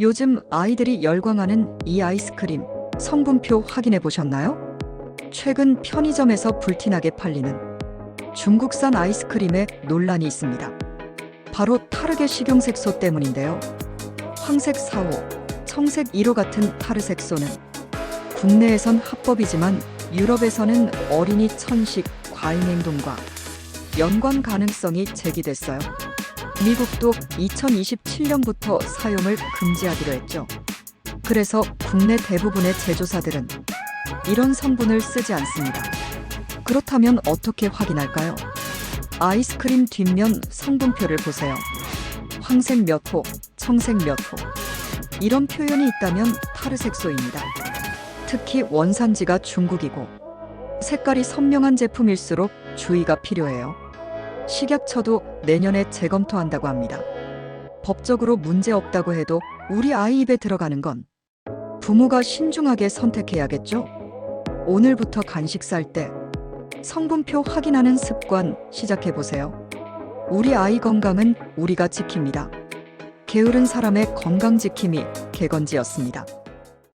요즘 아이들이 열광하는 이 아이스크림 성분표 확인해 보셨나요? 최근 편의점에서 불티나게 팔리는 중국산 아이스크림에 논란이 있습니다. 바로 타르게 식용색소 때문인데요. 황색 4호, 청색 1호 같은 타르색소는 국내에선 합법이지만 유럽에서는 어린이 천식 과잉 행동과 연관 가능성이 제기됐어요. 미국도 2027년부터 사용을 금지하기로 했죠. 그래서 국내 대부분의 제조사들은 이런 성분을 쓰지 않습니다. 그렇다면 어떻게 확인할까요? 아이스크림 뒷면 성분표를 보세요. 황색 몇 호, 청색 몇 호. 이런 표현이 있다면 타르색소입니다. 특히 원산지가 중국이고 색깔이 선명한 제품일수록 주의가 필요해요. 식약처도 내년에 재검토한다고 합니다. 법적으로 문제 없다고 해도 우리 아이 입에 들어가는 건 부모가 신중하게 선택해야겠죠? 오늘부터 간식 살 때 성분표 확인하는 습관 시작해 보세요. 우리 아이 건강은 우리가 지킵니다. 게으른 사람의 건강 지킴이 개건지였습니다.